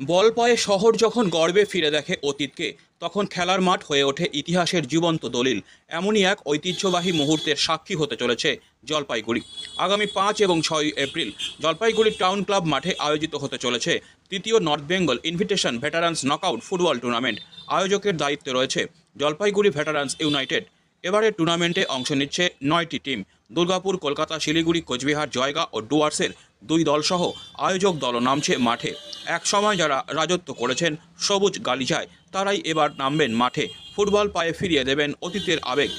বল পায়ে শহর যখন গর্বে ফিরে দেখে অতীতকে, তখন খেলার মাঠ হয়ে ওঠে ইতিহাসের জীবন্ত দলিল। এমনই এক ঐতিহ্যবাহী মুহূর্তের সাক্ষী হতে চলেছে জলপাইগুড়ি। আগামী পাঁচ এবং ছয় এপ্রিল জলপাইগুড়ি টাউন ক্লাব মাঠে আয়োজিত হতে চলেছে তৃতীয় North Bengal invitation veterans knockout football tournament. আয়োজকের দায়িত্বে রয়েছে জলপাইগুড়ি ভেটারান্স ইউনাইটেড। এবারের টুর্নামেন্টে অংশ নিচ্ছে নয়টি টিম। দুর্গাপুর, কলকাতা, শিলিগুড়ি, কোচবিহার, জয়গা ও ডুয়ার্সের দুই দলসহ আয়োজক দলও নামছে মাঠে। এক সময় যারা রাজত্ব করেছেন সবুজ গালিচায়, তারাই এবার নামবেন মাঠে। ফুটবল পায়ে ফিরিয়ে দেবেন অতীতের আবেগ।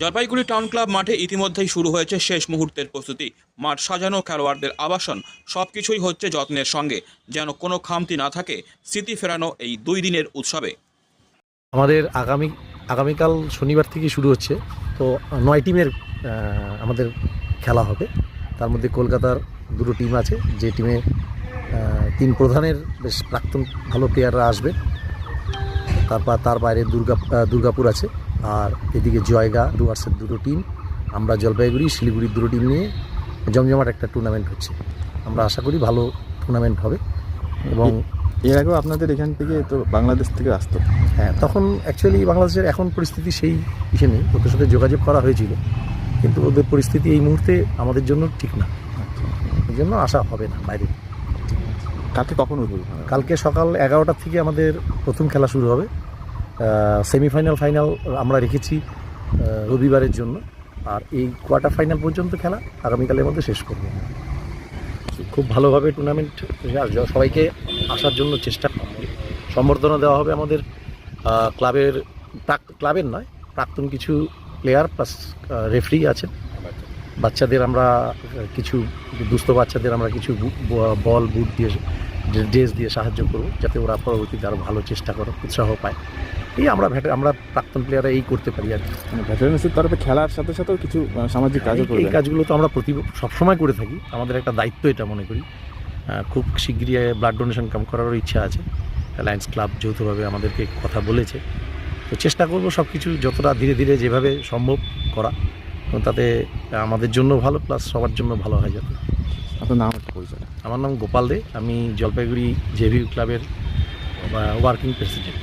জলপাইগুড়ি টাউন ক্লাব মাঠে ইতিমধ্যেই শুরু হয়েছে শেষ মুহূর্তের প্রস্তুতি। মাঠ সাজানো খেলোয়াড়দের আবাসন সব কিছুই হচ্ছে যত্নের সঙ্গে। যেন কোনো খামতি না থাকে, স্মৃতি ফেরানো এই দুই দিনের উৎসবে। আমাদের আগামী, আগামীকাল শনিবার থেকে শুরু হচ্ছে। তো নয় টিমের আমাদের খেলা হবে। তার মধ্যে কলকাতার দুটো টিম আছে। যে টিমে তিন প্রধানের বেশ প্রাক্তন ভালো প্লেয়াররা আসবে। তারপর তার বাইরে দুর্গা দুর্গাপুর আছে। আর এদিকে জয়গা ডুয়ার্সের দুটো টিম আমরা জলপাইগুড়ি শিলিগুড়ির দুটো টিম নিয়ে জমজমাট একটা টুর্নামেন্ট হচ্ছে। আমরা আশা করি ভালো টুর্নামেন্ট হবে। এবং এর আগেও আপনাদের এখান থেকে তো বাংলাদেশ থেকে আসতো। হ্যাঁ তখন অ্যাকচুয়ালি বাংলাদেশের এখন পরিস্থিতি সেই ইসে নেই। ওদের সাথে যোগাযোগ করা হয়েছিল। কিন্তু ওদের পরিস্থিতি এই মুহূর্তে আমাদের জন্য ঠিক না। এই জন্য আসা হবে না বাইরে। কাকে কখন উদ্বোধন হবে? কালকে সকাল এগারোটার থেকে আমাদের প্রথম খেলা শুরু হবে। সেমিফাইনাল ফাইনাল আমরা রেখেছি রবিবারের জন্য। আর এই কোয়ার্টার ফাইনাল পর্যন্ত খেলা আগামীকালের মধ্যে শেষ করব। খুব ভালোভাবে টুর্নামেন্ট সবাইকে আসার জন্য চেষ্টা। সম্বর্ধনা দেওয়া হবে আমাদের ক্লাবের ক্লাবের নয়, প্রাক্তন কিছু প্লেয়ার প্লাস রেফারি আছেন। বাচ্চাদের আমরা কিছু দুস্থ বাচ্চাদের আমরা কিছু বল বুট দিয়ে ড্রেস দিয়ে সাহায্য করব যাতে ওরা পরবর্তীতে আরও ভালো চেষ্টা করে উৎসাহ পায়। এই আমরা ভেটে- আমরা প্রাক্তন প্লেয়াররা এই করতে পারি আর কি। মানে ভেটারেন্সের তরফে খেলার সাথে সাথেও কিছু সামাজিক কাজও এই- এই কাজগুলো তো আমরা প্রতি সবসময় করে থাকি। আমাদের একটা দায়িত্ব এটা মনে করি। খুব শীঘ্রই ব্লাড ডোনেশন কাম করারও ইচ্ছা আছে। লায়ন্স ক্লাব যৌথভাবে আমাদেরকে কথা বলেছে। তো চেষ্টা করব সব কিছু যতটা ধীরে ধীরে যেভাবে সম্ভব করা। তাতে আমাদের জন্য ভালো প্লাস সবার জন্য ভালো হয় যাতে। আপনার নাম পরিচয় আমার নাম গোপাল দে আমি জলপাইগুড়ি জেভিউ ক্লাবের ওয়ার্কিং প্রেসিডেন্ট